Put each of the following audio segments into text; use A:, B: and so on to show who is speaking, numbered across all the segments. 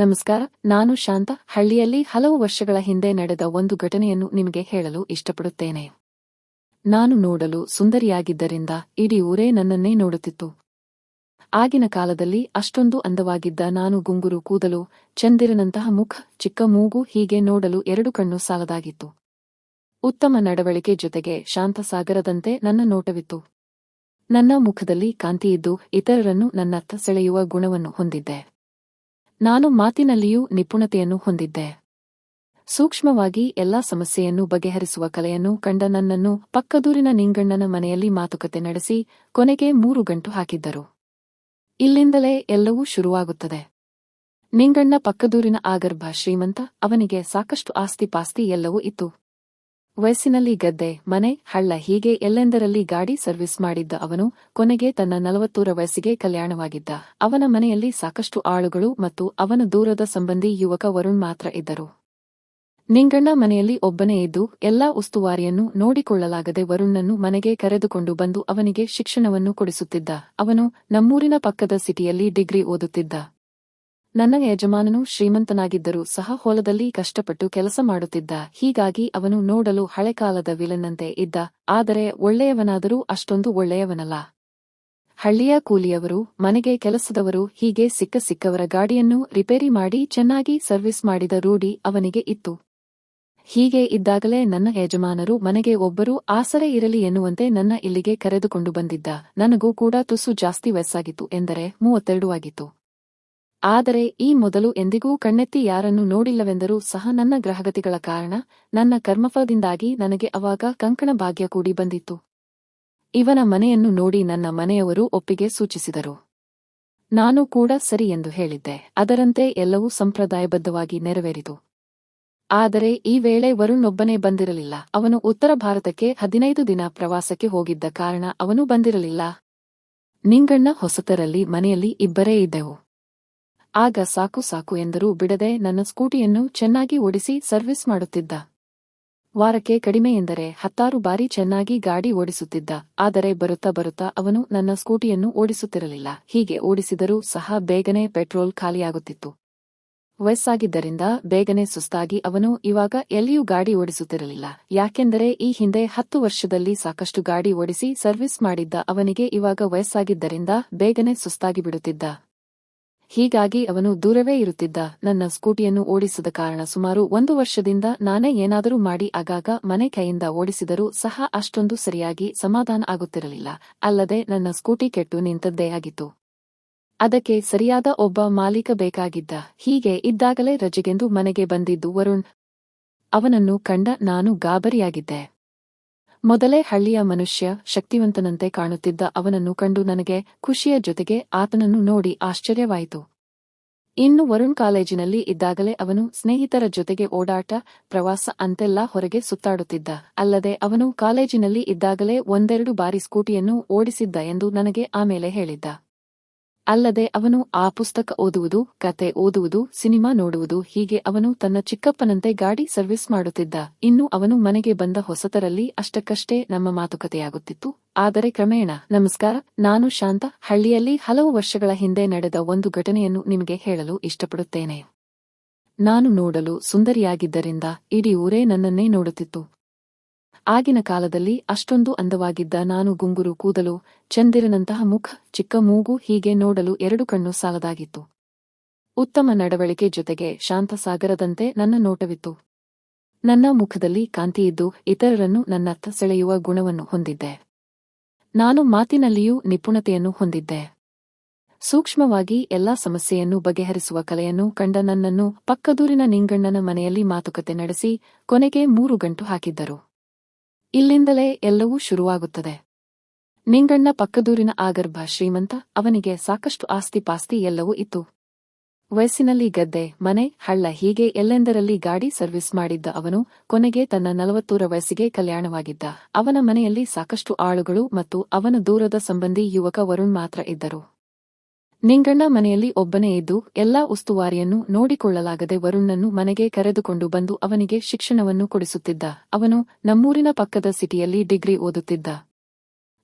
A: ನಮಸ್ಕಾರ, ನಾನು ಶಾಂತ. ಹಳ್ಳಿಯಲ್ಲಿ ಹಲವು ವರ್ಷಗಳ ಹಿಂದೆ ನಡೆದ ಒಂದು ಘಟನೆಯನ್ನು ನಿಮಗೆ ಹೇಳಲು ಇಷ್ಟಪಡುತ್ತೇನೆ. ನಾನು ನೋಡಲು ಸುಂದರಿಯಾಗಿದ್ದರಿಂದ ಇಡೀ ಊರೇ ನನ್ನನ್ನೇ ನೋಡುತ್ತಿತ್ತು. ಆಗಿನ ಕಾಲದಲ್ಲಿ ಅಷ್ಟೊಂದು ಅಂದವಾಗಿದ್ದ ನಾನು ಗುಂಗುರು ಕೂದಲು, ಚಂದಿರನಂತಹ ಮುಖ, ಚಿಕ್ಕ ಮೂಗು ಹೀಗೆ ನೋಡಲು ಎರಡು ಕಣ್ಣು ಸಾಲದಾಗಿತ್ತು. ಉತ್ತಮ ನಡವಳಿಕೆ ಜೊತೆಗೆ ಶಾಂತಸಾಗರದಂತೆ ನನ್ನ ನೋಟವಿತ್ತು. ನನ್ನ ಮುಖದಲ್ಲಿ ಕಾಂತಿಯಿದ್ದು ಇತರರನ್ನು ನನ್ನತ್ತ ಸೆಳೆಯುವ ಗುಣವನ್ನು ಹೊಂದಿದ್ದೆ. ನಾನು ಮಾತಿನಲ್ಲಿಯೂ ನಿಪುಣತೆಯನ್ನು ಹೊಂದಿದ್ದೆ. ಸೂಕ್ಷ್ಮವಾಗಿ ಎಲ್ಲಾ ಸಮಸ್ಯೆಯನ್ನು ಬಗೆಹರಿಸುವ ಕಲೆಯನ್ನು ಕಂಡ ನನ್ನನ್ನು ಪಕ್ಕದೂರಿನ ನಿಂಗಣ್ಣನ ಮನೆಯಲ್ಲಿ ಮಾತುಕತೆ ನಡೆಸಿ ಕೊನೆಗೆ ಮೂರು ಗಂಟು ಹಾಕಿದ್ದರು. ಇಲ್ಲಿಂದಲೇ ಎಲ್ಲವೂ ಶುರುವಾಗುತ್ತದೆ. ನಿಂಗಣ್ಣ ಪಕ್ಕದೂರಿನ ಆಗರ್ಭ ಶ್ರೀಮಂತ, ಅವನಿಗೆ ಸಾಕಷ್ಟು ಆಸ್ತಿಪಾಸ್ತಿ ಎಲ್ಲವೂ ಇತ್ತು. ವಯಸ್ಸಿನಲ್ಲಿ ಗದ್ದೆ, ಮನೆ, ಹಳ್ಳ ಹೀಗೆ ಎಲ್ಲೆಂದರಲ್ಲಿ ಗಾಡಿ ಸರ್ವಿಸ್ ಮಾಡಿದ್ದ ಅವನು ಕೊನೆಗೆ ತನ್ನ ನಲವತ್ತೂರ ವಯಸ್ಸಿಗೆ ಕಲ್ಯಾಣವಾಗಿದ್ದ. ಅವನ ಮನೆಯಲ್ಲಿ ಸಾಕಷ್ಟು ಆಳುಗಳು ಮತ್ತು ಅವನ ದೂರದ ಸಂಬಂಧಿ ಯುವಕ ವರುಣ್ ಮಾತ್ರ ಇದ್ದರು. ನಿಂಗಣ್ಣ ಮನೆಯಲ್ಲಿ ಒಬ್ಬನೇ ಇದ್ದು ಎಲ್ಲಾ ಉಸ್ತುವಾರಿಯನ್ನು ನೋಡಿಕೊಳ್ಳಲಾಗದೆ ವರುಣ್ಣನ್ನು ಮನೆಗೆ ಕರೆದುಕೊಂಡು ಬಂದು ಅವನಿಗೆ ಶಿಕ್ಷಣವನ್ನು ಕೊಡಿಸುತ್ತಿದ್ದ. ಅವನು ನಮ್ಮೂರಿನ ಪಕ್ಕದ ಸಿಟಿಯಲ್ಲಿ ಡಿಗ್ರಿ ಓದುತ್ತಿದ್ದ. ನನ್ನ ಯಜಮಾನನು ಶ್ರೀಮಂತನಾಗಿದ್ದರೂ ಸಹ ಹೊಲದಲ್ಲಿ ಕಷ್ಟಪಟ್ಟು ಕೆಲಸ ಮಾಡುತ್ತಿದ್ದ. ಹೀಗಾಗಿ ಅವನು ನೋಡಲು ಹಳೆಕಾಲದ ವಿಲನ್ನಂತೆ ಇದ್ದ. ಆದರೆ ಒಳ್ಳೆಯವನಾದರೂ ಅಷ್ಟೊಂದು ಒಳ್ಳೆಯವನಲ್ಲ. ಹಳ್ಳಿಯ ಕೂಲಿಯವರು, ಮನೆಗೆ ಕೆಲಸದವರು, ಹೀಗೆ ಸಿಕ್ಕ ಸಿಕ್ಕವರ ಗಾಡಿಯನ್ನು ರಿಪೇರಿ ಮಾಡಿ ಚೆನ್ನಾಗಿ ಸರ್ವಿಸ್ ಮಾಡಿದ ರೂಢಿ ಅವನಿಗೆ ಇತ್ತು. ಹೀಗೆ ಇದ್ದಾಗಲೇ ನನ್ನ ಯಜಮಾನರು ಮನೆಗೆ ಒಬ್ಬರು ಆಸರೆ ಇರಲಿ ಎನ್ನುವಂತೆ ನನ್ನ ಇಲ್ಲಿಗೆ ಕರೆದುಕೊಂಡು ಬಂದಿದ್ದ. ನನಗೂ ಕೂಡ ತುಸು ಜಾಸ್ತಿ ವಯಸ್ಸಾಗಿತ್ತು ಎಂದರೆ ಮೂವತ್ತೆರಡು ಆಗಿತ್ತು. ಆದರೆ ಈ ಮೊದಲು ಎಂದಿಗೂ ಕಣ್ಣೆತ್ತಿ ಯಾರನ್ನು ನೋಡಿಲ್ಲವೆಂದರೂ ಸಹ ನನ್ನ ಗ್ರಹಗತಿಗಳ ಕಾರಣ ನನ್ನ ಕರ್ಮಫಲದಿಂದಾಗಿ ನನಗೆ ಅವಾಗ ಕಂಕಣ ಭಾಗ್ಯ ಕೂಡಿ ಬಂದಿತ್ತು. ಇವನ ಮನೆಯನ್ನು ನೋಡಿ ನನ್ನ ಮನೆಯವರು ಒಪ್ಪಿಗೆ ಸೂಚಿಸಿದರು. ನಾನು ಕೂಡ ಸರಿ ಎಂದು ಹೇಳಿದ್ದೆ. ಅದರಂತೆ ಎಲ್ಲವೂ ಸಂಪ್ರದಾಯಬದ್ಧವಾಗಿ ನೆರವೇರಿತು. ಆದರೆ ಈ ವೇಳೆ ವರುಣೊಬ್ಬನೇ ಬಂದಿರಲಿಲ್ಲ. ಅವನು ಉತ್ತರ ಭಾರತಕ್ಕೆ ಹದಿನೈದು ದಿನ ಪ್ರವಾಸಕ್ಕೆ ಹೋಗಿದ್ದ ಕಾರಣ ಅವನು ಬಂದಿರಲಿಲ್ಲ. ನಿಂಗಣ್ಣ ಹೊಸತರಲ್ಲಿ ಮನೆಯಲ್ಲಿ ಇಬ್ಬರೇ ಇದ್ದೆವು. ಆಗ ಸಾಕು ಸಾಕು ಎಂದರೂ ಬಿಡದೆ ನನ್ನ ಸ್ಕೂಟಿಯನ್ನು ಚೆನ್ನಾಗಿ ಓಡಿಸಿ ಸರ್ವಿಸ್ ಮಾಡುತ್ತಿದ್ದ. ವಾರಕ್ಕೆ ಕಡಿಮೆ ಎಂದರೆ ಹತ್ತಾರು ಬಾರಿ ಚೆನ್ನಾಗಿ ಗಾಡಿ ಓಡಿಸುತ್ತಿದ್ದ. ಆದರೆ ಬರುತ್ತಾ ಬರುತ್ತಾ ಅವನು ನನ್ನ ಸ್ಕೂಟಿಯನ್ನು ಓಡಿಸುತ್ತಿರಲಿಲ್ಲ. ಹೀಗೆ ಓಡಿಸಿದರೂ ಸಹ ಬೇಗನೆ ಪೆಟ್ರೋಲ್ ಖಾಲಿಯಾಗುತ್ತಿತ್ತು. ವಯಸ್ಸಾಗಿದ್ದರಿಂದ ಬೇಗನೆ ಸುಸ್ತಾಗಿ ಅವನು ಇವಾಗ ಎಲ್ಲಿಯೂ ಗಾಡಿ ಓಡಿಸುತ್ತಿರಲಿಲ್ಲ. ಯಾಕೆಂದರೆ ಈ ಹಿಂದೆ ಹತ್ತು ವರ್ಷದಲ್ಲಿ ಸಾಕಷ್ಟು ಗಾಡಿ ಓಡಿಸಿ ಸರ್ವಿಸ್ ಮಾಡಿದ್ದ ಅವನಿಗೆ ಇವಾಗ ವಯಸ್ಸಾಗಿದ್ದರಿಂದ ಬೇಗನೆ ಸುಸ್ತಾಗಿ ಬಿಡುತ್ತಿದ್ದ. ಹೀಗಾಗಿ ಅವನು ದೂರವೇ ಇರುತ್ತಿದ್ದ ನನ್ನ ಸ್ಕೂಟಿಯನ್ನು ಓಡಿಸದ ಕಾರಣ ಸುಮಾರು ಒಂದು ವರ್ಷದಿಂದ ನಾನೇ ಏನಾದರೂ ಮಾಡಿ ಆಗಾಗ ಮನೆ ಕೈಯಿಂದ ಓಡಿಸಿದರೂ ಸಹ ಅಷ್ಟೊಂದು ಸರಿಯಾಗಿ ಸಮಾಧಾನ ಆಗುತ್ತಿರಲಿಲ್ಲ. ಅಲ್ಲದೆ ನನ್ನ ಸ್ಕೂಟಿ ಕೆಟ್ಟು ನಿಂತದ್ದೇ ಆಗಿತ್ತು. ಅದಕ್ಕೆ ಸರಿಯಾದ ಒಬ್ಬ ಮಾಲೀಕ ಬೇಕಾಗಿದ್ದ. ಹೀಗೆ ಇದ್ದಾಗಲೇ ರಜೆಗೆಂದು ಮನೆಗೆ ಬಂದಿದ್ದು ವರುಣ್ ಅವನನ್ನು ಕಂಡ ನಾನು ಗಾಬರಿಯಾಗಿದ್ದೆ. ಮೊದಲೇ ಹಳ್ಳಿಯ ಮನುಷ್ಯ ಶಕ್ತಿವಂತನಂತೆ ಕಾಣುತ್ತಿದ್ದ ಅವನನ್ನು ಕಂಡು ನನಗೆ ಖುಷಿಯ ಜೊತೆಗೆ ಆತನನ್ನು ನೋಡಿ ಆಶ್ಚರ್ಯವಾಯಿತು. ಇನ್ನು ವರುಣ್ ಕಾಲೇಜಿನಲ್ಲಿ ಇದ್ದಾಗಲೇ ಅವನು ಸ್ನೇಹಿತರ ಜೊತೆಗೆ ಓಡಾಟ, ಪ್ರವಾಸ ಅಂತೆಲ್ಲ ಹೊರಗೆ ಸುತ್ತಾಡುತ್ತಿದ್ದ. ಅಲ್ಲದೆ ಅವನು ಕಾಲೇಜಿನಲ್ಲಿ ಇದ್ದಾಗಲೇ ಒಂದೆರಡು ಬಾರಿ ಸ್ಕೂಟಿಯನ್ನು ಓಡಿಸಿದ್ದ ಎಂದು ನನಗೆ ಆಮೇಲೆ ಹೇಳಿದ್ದ. ಅಲ್ಲದೆ ಅವನು ಆ ಪುಸ್ತಕ ಓದುವುದು, ಕತೆ ಓದುವುದು, ಸಿನಿಮಾ ನೋಡುವುದು, ಹೀಗೆ ಅವನು ತನ್ನ ಚಿಕ್ಕಪ್ಪನಂತೆ ಗಾಡಿ ಸರ್ವಿಸ್ ಮಾಡುತ್ತಿದ್ದ. ಇನ್ನು ಅವನು ಮನೆಗೆ ಬಂದ ಹೊಸತರಲ್ಲಿ ಅಷ್ಟಕ್ಕಷ್ಟೇ ನಮ್ಮ ಮಾತುಕತೆಯಾಗುತ್ತಿತ್ತು. ಆದರೆ ಕ್ರಮೇಣ, ನಮಸ್ಕಾರ, ನಾನು ಶಾಂತ, ಹಳ್ಳಿಯಲ್ಲಿ ಹಲವು ವರ್ಷಗಳ ಹಿಂದೆ ನಡೆದ ಒಂದು ಘಟನೆಯನ್ನು ನಿಮಗೆ ಹೇಳಲು ಇಷ್ಟಪಡುತ್ತೇನೆ. ನಾನು ನೋಡಲು ಸುಂದರಿಯಾಗಿದ್ದರಿಂದ ಇಡೀ ಊರೇ ನನ್ನನ್ನೇ ನೋಡುತ್ತಿತ್ತು. ಆಗಿನ ಕಾಲದಲ್ಲಿ ಅಷ್ಟೊಂದು ಅಂದವಾಗಿದ್ದ ನಾನು ಗುಂಗುರು ಕೂದಲು, ಚಂದಿರನಂತಹ ಮುಖ, ಚಿಕ್ಕ ಮೂಗು ಹೀಗೆ ನೋಡಲು ಎರಡು ಕಣ್ಣು ಸಾಲದಾಗಿತ್ತು. ಉತ್ತಮ ನಡವಳಿಕೆ ಜೊತೆಗೆ ಶಾಂತಸಾಗರದಂತೆ ನನ್ನ ನೋಟವಿತ್ತು. ನನ್ನ ಮುಖದಲ್ಲಿ ಕಾಂತಿಯಿದ್ದು ಇತರರನ್ನು ನನ್ನರ್ಥ ಸೆಳೆಯುವ ಗುಣವನ್ನು ಹೊಂದಿದ್ದೆ. ನಾನು ಮಾತಿನಲ್ಲಿಯೂ ನಿಪುಣತೆಯನ್ನು ಹೊಂದಿದ್ದೆ. ಸೂಕ್ಷ್ಮವಾಗಿ ಎಲ್ಲಾ ಸಮಸ್ಯೆಯನ್ನು ಬಗೆಹರಿಸುವ ಕಲೆಯನ್ನು ಕಂಡ ನನ್ನನ್ನು ಪಕ್ಕದೂರಿನ ನಿಂಗಣ್ಣನ ಮನೆಯಲ್ಲಿ ಮಾತುಕತೆ ನಡೆಸಿ ಕೊನೆಗೆ ಮೂರು ಗಂಟು ಹಾಕಿದ್ದರು. ಇಲ್ಲಿಂದಲೇ ಎಲ್ಲವೂ ಶುರುವಾಗುತ್ತದೆ. ನಿಂಗಣ್ಣ ಪಕ್ಕದೂರಿನ ಆಗರ್ಭ ಶ್ರೀಮಂತ, ಅವನಿಗೆ ಸಾಕಷ್ಟು ಆಸ್ತಿ ಪಾಸ್ತಿ ಎಲ್ಲವೂ ಇತ್ತು. ವಯಸ್ಸಿನಲ್ಲಿ ಗದ್ದೆ, ಮನೆ, ಹಳ್ಳ ಹೀಗೆ ಎಲ್ಲೆಂದರಲ್ಲಿ ಗಾಡಿ ಸರ್ವಿಸ್ ಮಾಡಿದ್ದ ಅವನು, ಕೊನೆಗೆ ತನ್ನ ನಲವತ್ತೂರ ವಯಸ್ಸಿಗೆ ಕಲ್ಯಾಣವಾಗಿದ್ದ. ಅವನ ಮನೆಯಲ್ಲಿ ಸಾಕಷ್ಟು ಆಳುಗಳು ಮತ್ತು ಅವನ ದೂರದ ಸಂಬಂಧಿ ಯುವಕ ವರುಣ್ ಮಾತ್ರ ಇದ್ದರು. ನಿಂಗಣ್ಣ ಮನೆಯಲ್ಲಿ ಒಬ್ಬನೇ ಇದ್ದು ಎಲ್ಲಾ ಉಸ್ತುವಾರಿಯನ್ನು ನೋಡಿಕೊಳ್ಳಲಾಗದೆ ವರುಣ್ಣನ್ನು ಮನೆಗೆ ಕರೆದುಕೊಂಡು ಬಂದು ಅವನಿಗೆ ಶಿಕ್ಷಣವನ್ನು ಕೊಡಿಸುತ್ತಿದ್ದ. ಅವನು ನಮ್ಮೂರಿನ ಪಕ್ಕದ ಸಿಟಿಯಲ್ಲಿ ಡಿಗ್ರಿ ಓದುತ್ತಿದ್ದ.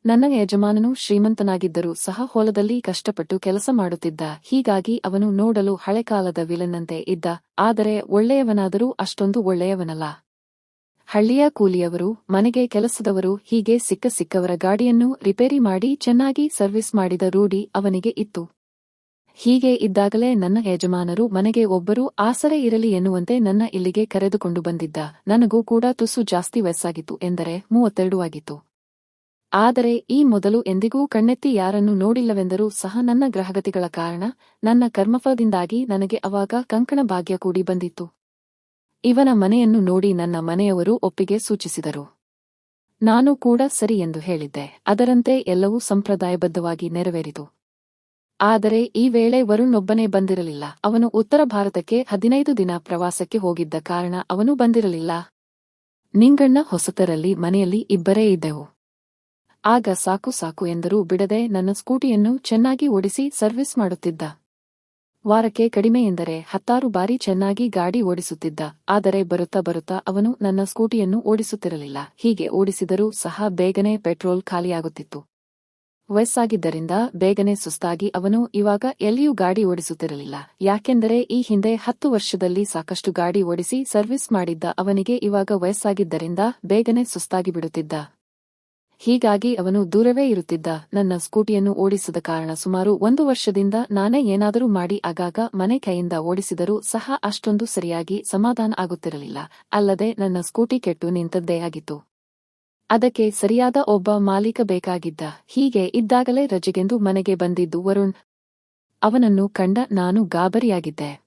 A: ನನ್ನ ಯಜಮಾನನು ಶ್ರೀಮಂತನಾಗಿದ್ದರೂ ಸಹ ಹೊಲದಲ್ಲಿ ಕಷ್ಟಪಟ್ಟು ಕೆಲಸ ಮಾಡುತ್ತಿದ್ದ. ಹೀಗಾಗಿ ಅವನು ನೋಡಲು ಹಳೆಕಾಲದ ವಿಲನ್ನಂತೆ ಇದ್ದ. ಆದರೆ ಒಳ್ಳೆಯವನಾದರೂ ಅಷ್ಟೊಂದು ಒಳ್ಳೆಯವನಲ್ಲ. ಹಳ್ಳಿಯ ಕೂಲಿಯವರು, ಮನೆಗೆ ಕೆಲಸದವರು ಹೀಗೆ ಸಿಕ್ಕ ಸಿಕ್ಕವರ ಗಾಡಿಯನ್ನು ರಿಪೇರಿ ಮಾಡಿ ಚೆನ್ನಾಗಿ ಸರ್ವಿಸ್ ಮಾಡಿದ ರೂಢಿ ಅವನಿಗೆ ಇತ್ತು. ಹೀಗೆ ಇದ್ದಾಗಲೇ ನನ್ನ ಯಜಮಾನರು ಮನೆಗೆ ಒಬ್ಬರು, ಆಸರೆ ಇರಲಿ ಎನ್ನುವಂತೆ ನನ್ನ ಇಲ್ಲಿಗೆ ಕರೆದುಕೊಂಡು ಬಂದಿದ್ದ. ನನಗೂ ಕೂಡ ತುಸು ಜಾಸ್ತಿ ವಯಸ್ಸಾಗಿತ್ತು ಎಂದರೆ ಮೂವತ್ತೆರಡು ಆಗಿತ್ತು. ಆದರೆ ಈ ಮೊದಲು ಎಂದಿಗೂ ಕಣ್ಣೆತ್ತಿ ಯಾರನ್ನು ನೋಡಿಲ್ಲವೆಂದರೂ ಸಹ ನನ್ನ ಗ್ರಹಗತಿಗಳ ಕಾರಣ ನನ್ನ ಕರ್ಮಫಲದಿಂದಾಗಿ ನನಗೆ ಅವಾಗ ಕಂಕಣ ಭಾಗ್ಯ ಕೂಡಿ ಬಂದಿತ್ತು. ಇವನ ಮನೆಯನ್ನು ನೋಡಿ ನನ್ನ ಮನೆಯವರು ಒಪ್ಪಿಗೆ ಸೂಚಿಸಿದರು. ನಾನು ಕೂಡ ಸರಿ ಎಂದು ಹೇಳಿದ್ದೆ. ಅದರಂತೆ ಎಲ್ಲವೂ ಸಂಪ್ರದಾಯಬದ್ಧವಾಗಿ ನೆರವೇರಿತು. ಆದರೆ ಈ ವೇಳೆ ವರುಣ್ನೊಬ್ಬನೇ ಬಂದಿರಲಿಲ್ಲ. ಅವನು ಉತ್ತರ ಭಾರತಕ್ಕೆ ಹದಿನೈದು ದಿನ ಪ್ರವಾಸಕ್ಕೆ ಹೋಗಿದ್ದ ಕಾರಣ ಅವನು ಬಂದಿರಲಿಲ್ಲ. ನಿಂಗಣ್ಣ ಹೊಸತರಲ್ಲಿ ಮನೆಯಲ್ಲಿ ಇಬ್ಬರೇ ಇದ್ದೆವು. ಆಗ ಸಾಕು ಸಾಕು ಎಂದರೂ ಬಿಡದೆ ನನ್ನ ಸ್ಕೂಟಿಯನ್ನು ಚೆನ್ನಾಗಿ ಓಡಿಸಿ ಸರ್ವಿಸ್ ಮಾಡುತ್ತಿದ್ದ. ವಾರಕ್ಕೆ ಕಡಿಮೆ ಎಂದರೆ ಹತ್ತಾರು ಬಾರಿ ಚೆನ್ನಾಗಿ ಗಾಡಿ ಓಡಿಸುತ್ತಿದ್ದ. ಆದರೆ ಬರುತ್ತಾ ಬರುತ್ತಾ ಅವನು ನನ್ನ ಸ್ಕೂಟಿಯನ್ನು ಓಡಿಸುತ್ತಿರಲಿಲ್ಲ. ಹೀಗೆ ಓಡಿಸಿದರೂ ಸಹ ಬೇಗನೆ ಪೆಟ್ರೋಲ್ ಖಾಲಿಯಾಗುತ್ತಿತ್ತು. ವಯಸ್ಸಾಗಿದ್ದರಿಂದ ಬೇಗನೆ ಸುಸ್ತಾಗಿ ಅವನು ಇವಾಗ ಎಲ್ಲಿಯೂ ಗಾಡಿ ಓಡಿಸುತ್ತಿರಲಿಲ್ಲ. ಯಾಕೆಂದರೆ ಈ ಹಿಂದೆ ಹತ್ತು ವರ್ಷದಲ್ಲಿ ಸಾಕಷ್ಟು ಗಾಡಿ ಓಡಿಸಿ ಸರ್ವಿಸ್ ಮಾಡಿದ್ದ ಅವನಿಗೆ ಇವಾಗ ವಯಸ್ಸಾಗಿದ್ದರಿಂದ ಬೇಗನೆ ಸುಸ್ತಾಗಿ ಬಿಡುತ್ತಿದ್ದ. ಹೀಗಾಗಿ ಅವನು ದೂರವೇ ಇರುತ್ತಿದ್ದ. ನನ್ನ ಸ್ಕೂಟಿಯನ್ನು ಓಡಿಸದ ಕಾರಣ ಸುಮಾರು ಒಂದು ವರ್ಷದಿಂದ ನಾನೇ ಏನಾದರೂ ಮಾಡಿ ಆಗಾಗ ಮನೆ ಕೈಯಿಂದ ಓಡಿಸಿದರೂ ಸಹ ಅಷ್ಟೊಂದು ಸರಿಯಾಗಿ ಸಮಾಧಾನ ಆಗುತ್ತಿರಲಿಲ್ಲ. ಅಲ್ಲದೆ ನನ್ನ ಸ್ಕೂಟಿ ಕೆಟ್ಟು ನಿಂತದ್ದೇ ಆಗಿತ್ತು. ಅದಕ್ಕೆ ಸರಿಯಾದ ಒಬ್ಬ ಮಾಲೀಕ ಬೇಕಾಗಿದ್ದ. ಹೀಗೆ ಇದ್ದಾಗಲೇ ರಜೆಗೆಂದು ಮನೆಗೆ ಬಂದಿದ್ದು ವರುಣ್. ಅವನನ್ನು ಕಂಡ ನಾನು ಗಾಬರಿಯಾಗಿದ್ದೆ.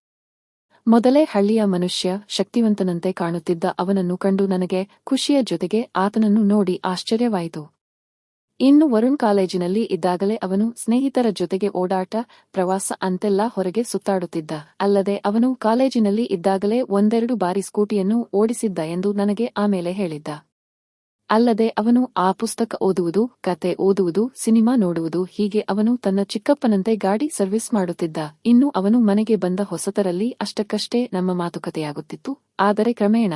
A: ಮೊದಲೇ ಹಳ್ಳಿಯ ಮನುಷ್ಯ ಶಕ್ತಿವಂತನಂತೆ ಕಾಣುತ್ತಿದ್ದ ಅವನನ್ನು ಕಂಡು ನನಗೆ ಖುಷಿಯ ಜೊತೆಗೆ ಆತನನ್ನು ನೋಡಿ ಆಶ್ಚರ್ಯವಾಯಿತು. ಇನ್ನು ವರುಣ್ ಕಾಲೇಜಿನಲ್ಲಿ ಇದ್ದಾಗಲೇ ಅವನು ಸ್ನೇಹಿತರ ಜೊತೆಗೆ ಓಡಾಟ, ಪ್ರವಾಸ ಅಂತೆಲ್ಲ ಹೊರಗೆ ಸುತ್ತಾಡುತ್ತಿದ್ದ. ಅಲ್ಲದೆ ಅವನು ಕಾಲೇಜಿನಲ್ಲಿ ಇದ್ದಾಗಲೇ ಒಂದೆರಡು ಬಾರಿ ಸ್ಕೂಟಿಯನ್ನು ಓಡಿಸಿದ್ದ ಎಂದು ನನಗೆ ಆಮೇಲೆ ಹೇಳಿದ್ದ. ಅಲ್ಲದೆ ಅವನು ಆ ಪುಸ್ತಕ ಓದುವುದು, ಕತೆ ಓದುವುದು, ಸಿನಿಮಾ ನೋಡುವುದು, ಹೀಗೆ ಅವನು ತನ್ನ ಚಿಕ್ಕಪ್ಪನಂತೆ ಗಾಡಿ ಸರ್ವಿಸ್ ಮಾಡುತ್ತಿದ್ದ. ಇನ್ನು ಅವನು ಮನೆಗೆ ಬಂದ ಹೊಸತರಲ್ಲಿ ಅಷ್ಟಕ್ಕಷ್ಟೇ ನಮ್ಮ ಮಾತುಕತೆಯಾಗುತ್ತಿತ್ತು. ಆದರೆ ಕ್ರಮೇಣ